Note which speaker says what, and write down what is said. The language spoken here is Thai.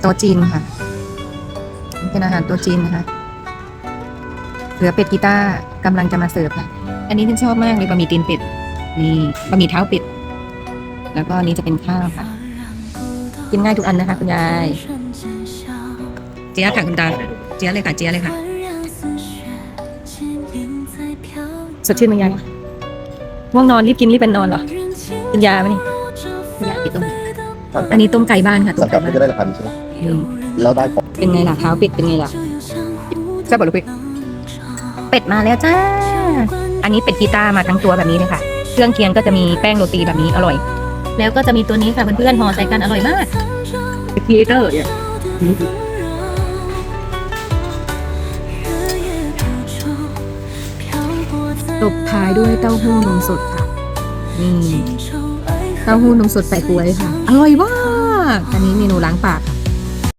Speaker 1: โต๊ะจีนค่ะ เป็นอาหารโต๊ะจีนนะคะเหลือเป็ดกีตาร์กำลังจะมาเสิร์ฟค่ะ อันนี้ฉันชอบมากเลยบะหมี่ตีนเป็ด นี่บะหมี่เท้าเป็ด แล้วก็นี้จะเป็นข้าวค่ะ กินง่ายทุกอันนะคะคุณยาย เจี๊ยบค่ะคุณตา เจี๊ยบเลยค่ะ เจี๊ยบเลยค่ะ สดชื่นไหมยายง่วงนอนรีบกินรีบเป็นนอนเหรอกินยาไหมนี่ยาติดตรงนี้ อันนี้ต้มไก่บ้านค่ะต้
Speaker 2: สั่
Speaker 1: ม
Speaker 2: งกลั
Speaker 1: ไก่
Speaker 2: บ
Speaker 1: บ้าน
Speaker 2: ก็จะได้ราคานี้ใช่ไหม
Speaker 1: อืม
Speaker 2: แล้วได้ของ
Speaker 1: เป็นไงล่ะเท้าเป็ดเป็นไงล่ะแซ่บบ่ลูกเป็ดเป็ดมาแล้วจ้า อันนี้เป็ดกีตาร์มาทั้งตัวแบบนี้เลยค่ะ เครื่องเคียงก็จะมีแป้งโรตีแบบนี้อร่อย แล้วก็จะมีตัวนี้ค่ะเพื่อนๆห่อใส่กันอร่อยมากครีเอเตอร์เนี่ยตบท้ายด้วยเต้าหู้นมสดค่ะนี่ เต้าหู้นมสดใส่กล้วยค่ะ อร่อยมาก อันนี้เมนูล้างปากค่ะ